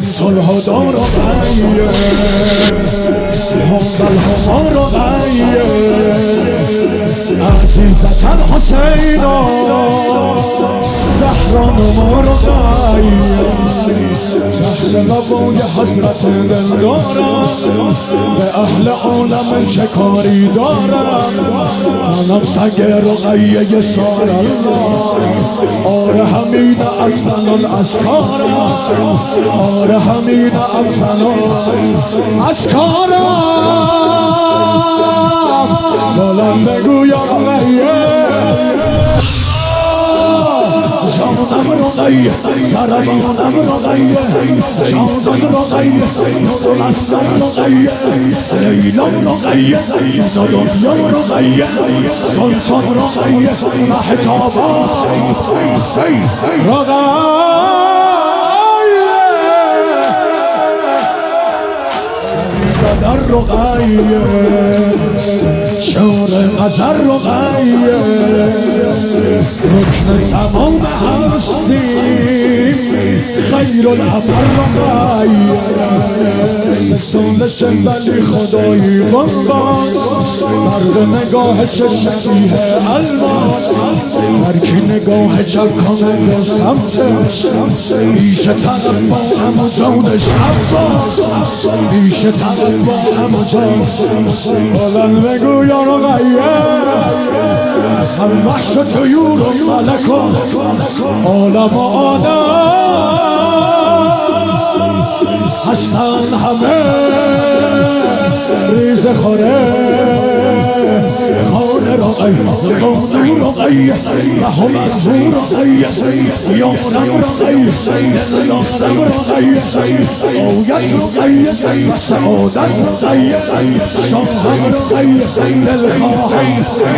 صلح دار و غیه هم الهما و غیه عزیزت زهران ما رو تحت لبای حضرت دل دارم به اهل عالم چه کاری دارم؟ منم سگ رقیه الله آره همین افزن الاسکارم آره همین افزن الاسکارم بلند بگو یا رقیه. جانم رقیه سرمانم رقیه جانم رقیه نور الاسلام رقیه لیلام رقیه دنیا رقیه سلطان رقیه محتابا رقیه قدر شور قدر رقیه رکن تمام هستی. خیر العمل رقیه سالش ولی خدایی قربان مرد نگاه چه الوان. هر کی نگاه چپ کنه به طرف با همه جانش عباس پیش طرف با همه جان بلند بگو هم وحش طیور و ملکان عالم و آدم هستن همه ریز خوره seguro soy, bajo más seguro soy, yo seguro soy, yo seguro soy, oh ya no soy, oh ya no soy, yo seguro soy, del corazón,